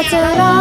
Matarama.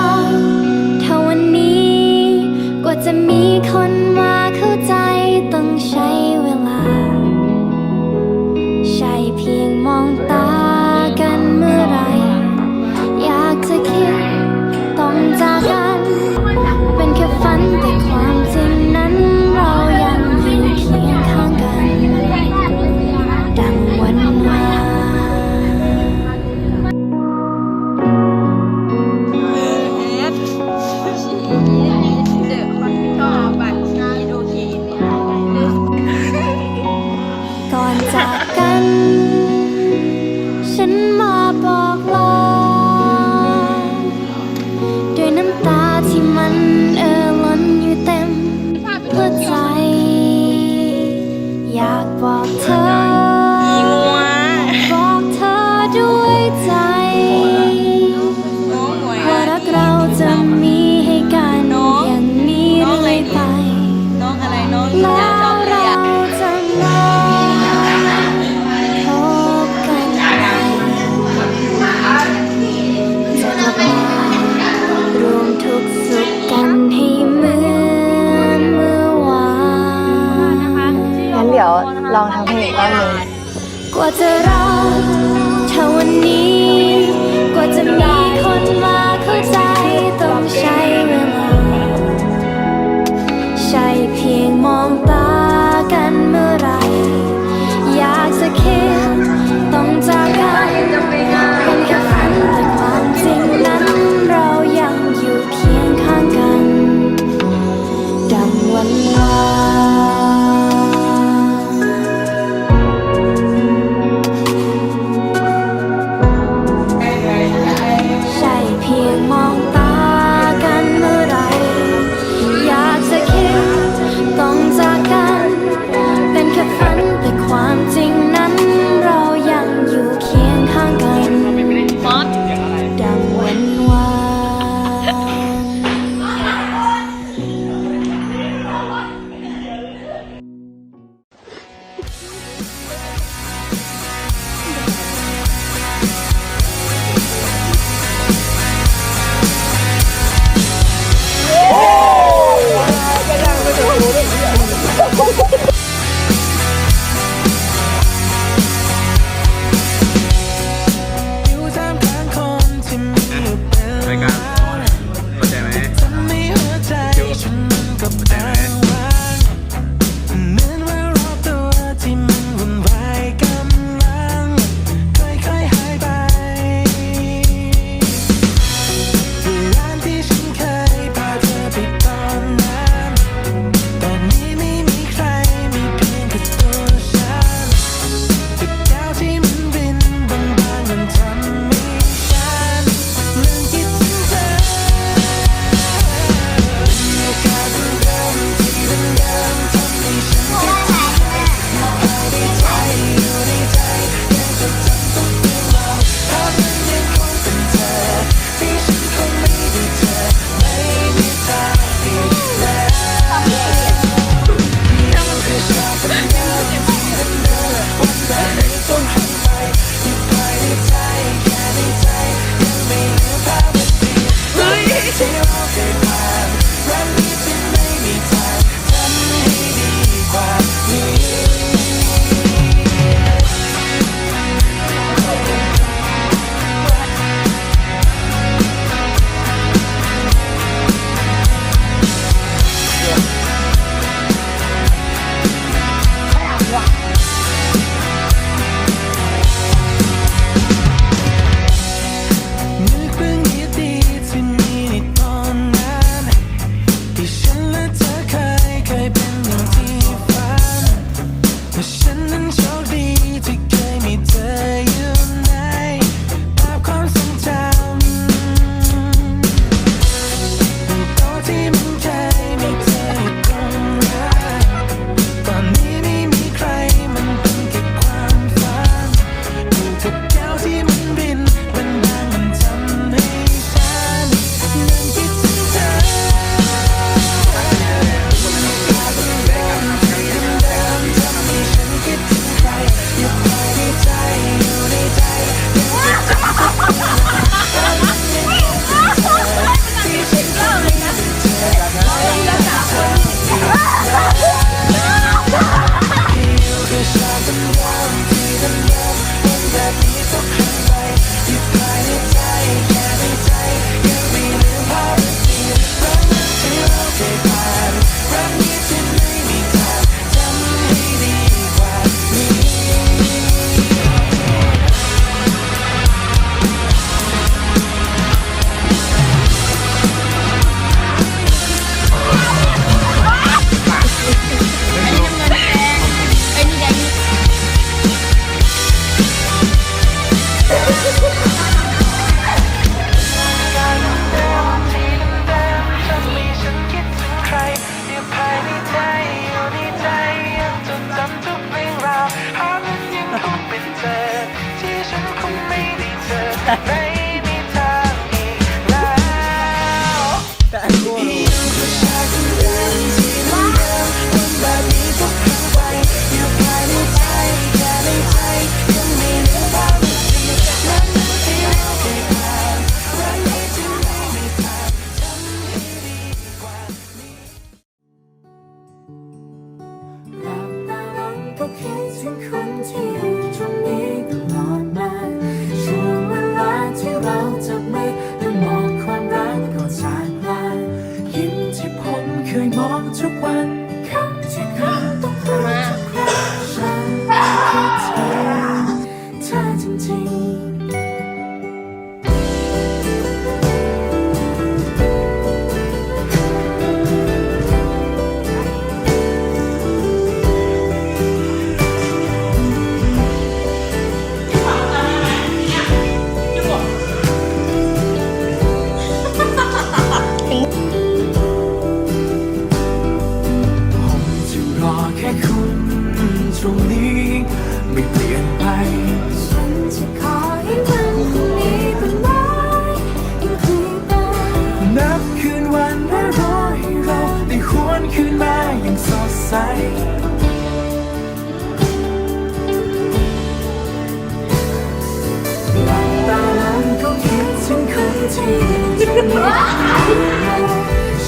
องทำเพลงอีกรอกว่าจะรักเท่าวันนี้ กว่าจะมี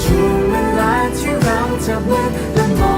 ช่วงเวลาที่เราจะเมื่อแล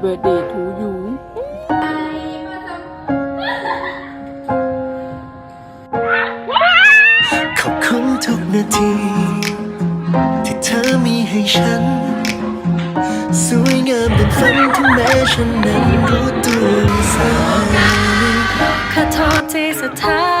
เบิร์ดเดย์ทูยูขอบคุณทุกนาที ที่เธอมีให้ฉัน สวยงามเป็นฝันที่แม้ฉันนั้นรู้ตัวสักแค่โทษที่สถาน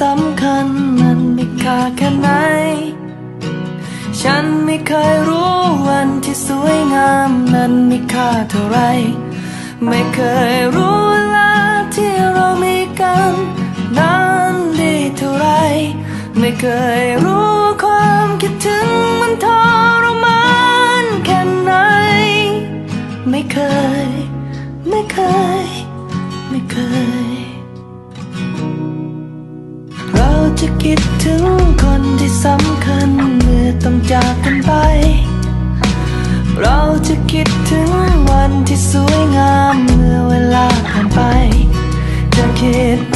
สำคัญมันไม่ค่าแค่ไหน ฉันไม่เคยรู้วันที่สวยงามนั้นมีค่าเท่าไร ไม่เคยรู้เวลาที่เรามีกันนั้นดีเท่าไร ไม่เคยรู้ความคิดถึงมันทรมานแค่ไหน ไม่เคย ไม่เคย ไม่เคย จะคิดถึงคนที่สำคัญเมื่อต้องจากกันไป เราจะคิดถึงวันที่สวยงามเมื่อเวลาผ่านไป จะคิด